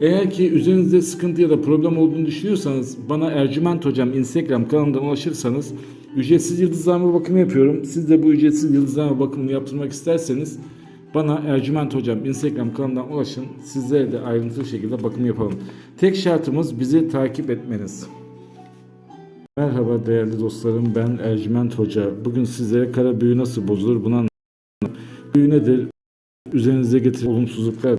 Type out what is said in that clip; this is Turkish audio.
Eğer ki üzerinizde sıkıntı ya da problem olduğunu düşünüyorsanız bana Ercüment Hocam Instagram kanalından ulaşırsanız ücretsiz yıldızlama bakımı yapıyorum. Siz de bu ücretsiz yıldızlama bakımını yaptırmak isterseniz bana Ercüment Hocam Instagram kanalından ulaşın. Sizlere de ayrıntılı şekilde bakım yapalım. Tek şartımız bizi takip etmeniz. Merhaba değerli dostlarım ben Ercüment Hoca. Bugün sizlere kara büyü nasıl bozulur bunu anlatacağım. Büyü nedir? Üzerinize getiren olumsuzluklar